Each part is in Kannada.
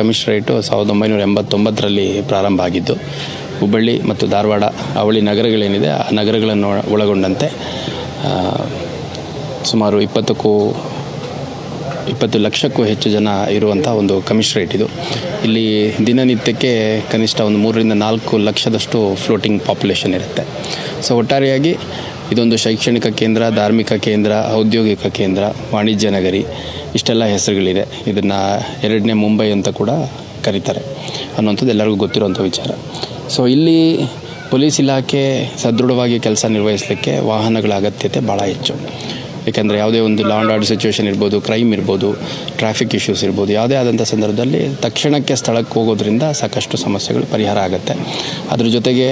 ಕಮಿಷನರೇಟು ಸಾವಿರದ ಒಂಬೈನೂರ ಎಂಬತ್ತೊಂಬತ್ತರಲ್ಲಿ ಪ್ರಾರಂಭ ಆಗಿದ್ದು, ಹುಬ್ಬಳ್ಳಿ ಮತ್ತು ಧಾರವಾಡ ಅವಳಿ ನಗರಗಳೇನಿದೆ, ಆ ನಗರಗಳನ್ನು ಒಳಗೊಂಡಂತೆ ಸುಮಾರು ಇಪ್ಪತ್ತಕ್ಕೂ, ಇಪ್ಪತ್ತು ಲಕ್ಷಕ್ಕೂ ಹೆಚ್ಚು ಜನ ಇರುವಂಥ ಒಂದು ಕಮಿಷನರೇಟ್ ಇದು. ಇಲ್ಲಿ ದಿನನಿತ್ಯಕ್ಕೆ ಕನಿಷ್ಠ ಒಂದು ಮೂರರಿಂದ ನಾಲ್ಕು ಲಕ್ಷದಷ್ಟು ಫ್ಲೋಟಿಂಗ್ ಪಾಪ್ಯುಲೇಷನ್ ಇರುತ್ತೆ. ಸೊ ಒಟ್ಟಾರೆಯಾಗಿ ಇದೊಂದು ಶೈಕ್ಷಣಿಕ ಕೇಂದ್ರ, ಧಾರ್ಮಿಕ ಕೇಂದ್ರ, ಔದ್ಯೋಗಿಕ ಕೇಂದ್ರ, ವಾಣಿಜ್ಯ ನಗರಿ. ಇಷ್ಟೆಲ್ಲ ಹೆಸರುಗಳಿದೆ. ಇದನ್ನು ಎರಡನೇ ಮುಂಬೈ ಅಂತ ಕೂಡ ಕರೀತಾರೆ. ಅನ್ನೋಂಥದ್ದು ಎಲ್ಲರಿಗೂ ಗೊತ್ತಿರುವಂಥ ವಿಚಾರ. ಸೊ ಇಲ್ಲಿ ಪೊಲೀಸ್ ಇಲಾಖೆ ಸದೃಢವಾಗಿ ಕೆಲಸ ನಿರ್ವಹಿಸಲಿಕ್ಕೆ ವಾಹನಗಳ ಅಗತ್ಯತೆ ಭಾಳ ಹೆಚ್ಚು. ಏಕೆಂದರೆ ಯಾವುದೇ ಒಂದು ಲಾ ಆ್ಯಂಡ್ ಆರ್ಡರ್ ಸಿಚುವೇಷನ್ ಇರ್ಬೋದು ಕ್ರೈಮ್ ಇರ್ಬೋದು ಟ್ರಾಫಿಕ್ ಇಶ್ಯೂಸ್ ಇರ್ಬೋದು, ಯಾವುದೇ ಆದಂಥ ಸಂದರ್ಭದಲ್ಲಿ ತಕ್ಷಣಕ್ಕೆ ಸ್ಥಳಕ್ಕೆ ಹೋಗೋದ್ರಿಂದ ಸಾಕಷ್ಟು ಸಮಸ್ಯೆಗಳು ಪರಿಹಾರ ಆಗುತ್ತೆ. ಅದ್ರ ಜೊತೆಗೆ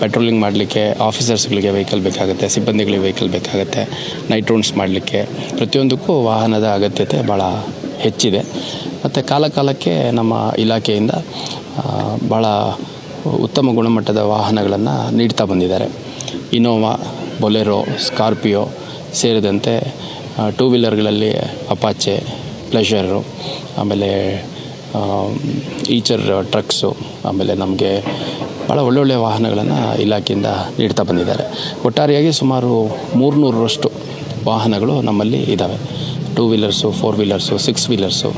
ಪೆಟ್ರೋಲಿಂಗ್ ಮಾಡಲಿಕ್ಕೆ ಆಫೀಸರ್ಸ್ಗಳಿಗೆ ವೆಹಿಕಲ್ ಬೇಕಾಗುತ್ತೆ, ಸಿಬ್ಬಂದಿಗಳಿಗೆ ವೆಹಿಕಲ್ ಬೇಕಾಗುತ್ತೆ ನೈಟ್ ರೌಂಡ್ಸ್ ಮಾಡಲಿಕ್ಕೆ. ಪ್ರತಿಯೊಂದಕ್ಕೂ ವಾಹನದ ಅಗತ್ಯತೆ ಭಾಳ ಹೆಚ್ಚಿದೆ. ಮತ್ತು ಕಾಲ ಕಾಲಕ್ಕೆ ನಮ್ಮ ಇಲಾಖೆಯಿಂದ ಭಾಳ ಉತ್ತಮ ಗುಣಮಟ್ಟದ ವಾಹನಗಳನ್ನು ನೀಡ್ತಾ ಬಂದಿದ್ದಾರೆ. ಇನೋವಾ ಬೊಲೆರೋ ಸ್ಕಾರ್ಪಿಯೋ ಸೇರಿದಂತೆ ಟೂ ವೀಲರ್ಗಳಲ್ಲಿ ಅಪಾಚೆ ಪ್ಲೆಷರು ಆಮೇಲೆ ಈಚರ್ ಟ್ರಕ್ಸು, ಆಮೇಲೆ ನಮಗೆ ಭಾಳ ಒಳ್ಳೊಳ್ಳೆಯ ವಾಹನಗಳನ್ನು ಇಲಾಖೆಯಿಂದ ನೀಡ್ತಾ ಬಂದಿದ್ದಾರೆ. ಒಟ್ಟಾರೆಯಾಗಿ ಸುಮಾರು ಮೂರುನೂರರಷ್ಟು ವಾಹನಗಳು ನಮ್ಮಲ್ಲಿ ಇದ್ದಾವೆ two wheelers, four wheelers, six wheelers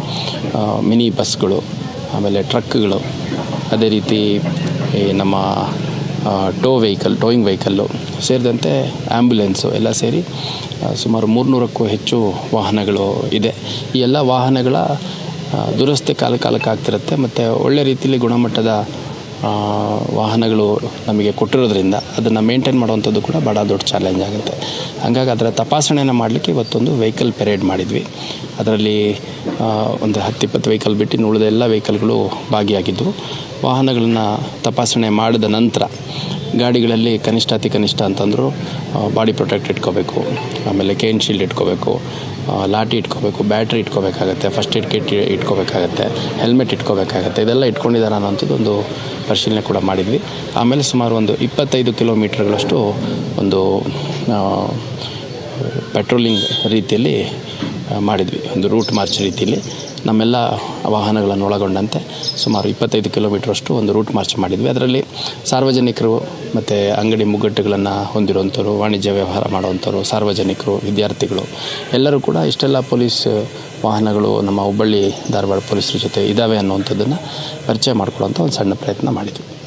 mini ಬಸ್ಗಳು, ಆಮೇಲೆ ಟ್ರಕ್ಗಳು, ಅದೇ ರೀತಿ ನಮ್ಮ ಟೋ ವೆಹಿಕಲ್, ಟೋಯಿಂಗ್ ವೆಹಿಕಲ್ಲು ಸೇರಿದಂತೆ ಆ್ಯಂಬುಲೆನ್ಸು ಎಲ್ಲ ಸೇರಿ ಸುಮಾರು ಮೂರುನೂರಕ್ಕೂ ಹೆಚ್ಚು ವಾಹನಗಳು ಇದೆ. ಈ ಎಲ್ಲ ವಾಹನಗಳ ದುರಸ್ತಿ ಕಾಲ ಕಾಲಕ್ಕೆ ಆಗ್ತಿರುತ್ತೆ. ಮತ್ತು ಒಳ್ಳೆ ರೀತಿಯಲ್ಲಿ ಗುಣಮಟ್ಟದ ವಾಹನಗಳು ನಮಗೆ ಕೊಟ್ಟಿರೋದ್ರಿಂದ ಅದನ್ನು ಮೇಂಟೈನ್ ಮಾಡುವಂಥದ್ದು ಕೂಡ ಭಾಳ ದೊಡ್ಡ ಚಾಲೆಂಜ್ ಆಗುತ್ತೆ. ಹಾಗಾಗಿ ಅದರ ತಪಾಸಣೆಯನ್ನು ಮಾಡಲಿಕ್ಕೆ ಇವತ್ತೊಂದು ವೆಹಿಕಲ್ ಪೆರೇಡ್ ಮಾಡಿದ್ವಿ. ಅದರಲ್ಲಿ ಒಂದು ಹತ್ತಿಪ್ಪತ್ತು ವೆಹಿಕಲ್ ಬಿಟ್ಟು ಉಳಿದ ಎಲ್ಲ ವೆಹಿಕಲ್ಗಳು ಭಾಗಿಯಾಗಿದ್ದವು ವಾಹನಗಳನ್ನು ತಪಾಸಣೆ ಮಾಡಿದ ನಂತರ ಗಾಡಿಗಳಲ್ಲಿ ಕನಿಷ್ಠ, ಅತಿ ಕನಿಷ್ಠ ಅಂತಂದರು ಬಾಡಿ ಪ್ರೊಟೆಕ್ಟ್ ಇಟ್ಕೋಬೇಕು. ಆಮೇಲೆ ಕೇನ್ ಶೀಲ್ಡ್ ಇಟ್ಕೋಬೇಕು ಲಾಟಿ ಇಟ್ಕೋಬೇಕು, ಬ್ಯಾಟ್ರಿ ಇಟ್ಕೋಬೇಕಾಗತ್ತೆ ಫಸ್ಟ್ ಏಡ್ ಕಿಟ್ ಇಟ್ಕೋಬೇಕಾಗತ್ತೆ ಹೆಲ್ಮೆಟ್ ಇಟ್ಕೋಬೇಕಾಗತ್ತೆ, ಇದೆಲ್ಲ ಇಟ್ಕೊಂಡಿದ್ದಾರೆ ಅನ್ನೋಂಥದ್ದು ಒಂದು ಪರಿಶೀಲನೆ ಕೂಡ ಮಾಡಿದ್ವಿ. ಆಮೇಲೆ ಸುಮಾರು ಒಂದು ಇಪ್ಪತ್ತೈದು ಕಿಲೋಮೀಟ್ರ್ಗಳಷ್ಟು ಒಂದು ಪೆಟ್ರೋಲಿಂಗ್ ರೀತಿಯಲ್ಲಿ ಮಾಡಿದ್ವಿ. ಒಂದು ರೂಟ್ ಮಾರ್ಚ್ ರೀತಿಯಲ್ಲಿ. ನಮ್ಮೆಲ್ಲ ವಾಹನಗಳನ್ನು ಒಳಗೊಂಡಂತೆ ಸುಮಾರು ಇಪ್ಪತ್ತೈದು ಕಿಲೋಮೀಟ್ರಷ್ಟು ಒಂದು ರೂಟ್ ಮಾರ್ಚ್ ಮಾಡಿದ್ವಿ. ಅದರಲ್ಲಿ ಸಾರ್ವಜನಿಕರು ಮತ್ತು ಅಂಗಡಿ ಮುಗ್ಗಟ್ಟುಗಳನ್ನು ಹೊಂದಿರುವಂಥವ್ರು, ವಾಣಿಜ್ಯ ವ್ಯವಹಾರ ಮಾಡುವಂಥವ್ರು, ಸಾರ್ವಜನಿಕರು, ವಿದ್ಯಾರ್ಥಿಗಳು, ಎಲ್ಲರೂ ಕೂಡ ಇಷ್ಟೆಲ್ಲ ಪೊಲೀಸ್ ವಾಹನಗಳು ನಮ್ಮ ಹುಬ್ಬಳ್ಳಿ ಧಾರವಾಡ ಪೊಲೀಸರ ಜೊತೆ ಇದ್ದಾವೆ ಅನ್ನುವಂಥದ್ದನ್ನು ಪರಿಚಯ ಮಾಡಿಕೊಡುವಂಥ ಒಂದು ಸಣ್ಣ ಪ್ರಯತ್ನ ಮಾಡಿದ್ವಿ.